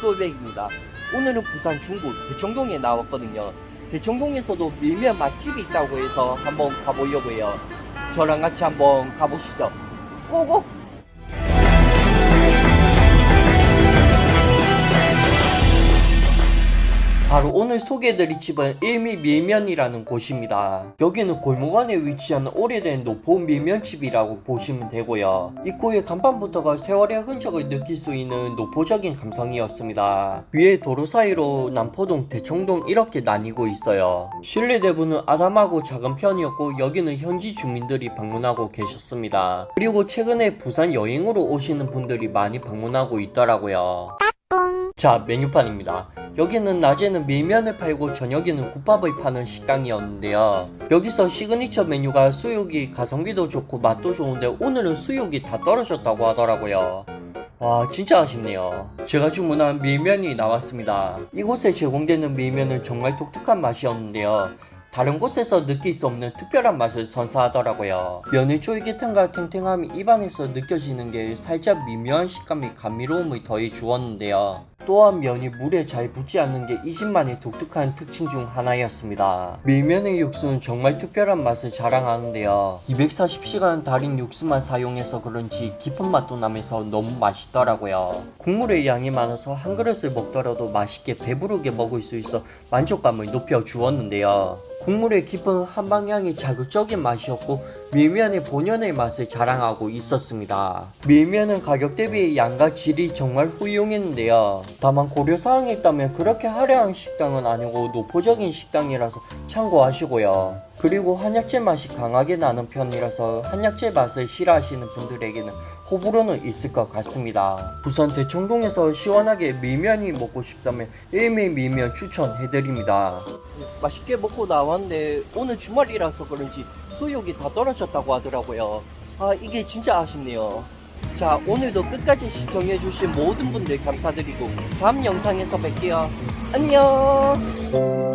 솔백입니다. 오늘은 부산 중구 대청동에 나왔거든요. 대청동에서도 밀면 맛집이 있다고 해서 한번 가보려고 해요. 저랑 같이 한번 가보시죠. 고고! 바로 오늘 소개해드릴 집은 일미 밀면이라는 곳입니다. 여기는 골목 안에 위치한 오래된 노포 밀면집이라고 보시면 되고요. 입구의 간판부터가 세월의 흔적을 느낄 수 있는 노포적인 감성이었습니다. 위에 도로 사이로 남포동, 대청동 이렇게 나뉘고 있어요. 실내 대부는 아담하고 작은 편이었고 여기는 현지 주민들이 방문하고 계셨습니다. 그리고 최근에 부산 여행으로 오시는 분들이 많이 방문하고 있더라고요. 자, 메뉴판입니다. 여기는 낮에는 밀면을 팔고 저녁에는 국밥을 파는 식당이었는데요. 여기서 시그니처 메뉴가 수육이 가성비도 좋고 맛도 좋은데 오늘은 수육이 다 떨어졌다고 하더라고요. 와 진짜 아쉽네요. 제가 주문한 밀면이 나왔습니다. 이곳에 제공되는 밀면은 정말 독특한 맛이었는데요. 다른 곳에서 느낄 수 없는 특별한 맛을 선사하더라고요. 면의 쫄깃함과 탱탱함이 입안에서 느껴지는 게 살짝 미묘한 식감이 감미로움을 더해 주었는데요. 또한 면이 물에 잘 붙지 않는 게이 집만의 독특한 특징 중 하나였습니다. 밀면의 육수는 정말 특별한 맛을 자랑하는데요. 240시간 달인 육수만 사용해서 그런지 깊은 맛도 나면서 너무 맛있더라고요. 국물의 양이 많아서 한 그릇을 먹더라도 맛있게 배부르게 먹을 수 있어 만족감을 높여 주었는데요. 국물의 깊은 한방향이 자극적인 맛이었고 밀면의 본연의 맛을 자랑하고 있었습니다. 밀면은 가격 대비 양과 질이 정말 훌륭했는데요. 다만 고려사항이 있다면 그렇게 화려한 식당은 아니고 노포적인 식당이라서 참고하시고요. 그리고 한약재 맛이 강하게 나는 편이라서 한약재 맛을 싫어하시는 분들에게는 호불호는 있을 것 같습니다. 부산 대청동에서 시원하게 밀면이 먹고 싶다면 일미 밀면 추천해드립니다. 맛있게 먹고 나왔는데 오늘 주말이라서 그런지 수육이 다 떨어졌다고 하더라고요. 아 이게 진짜 아쉽네요. 자 오늘도 끝까지 시청해주신 모든 분들 감사드리고 다음 영상에서 뵐게요. 안녕.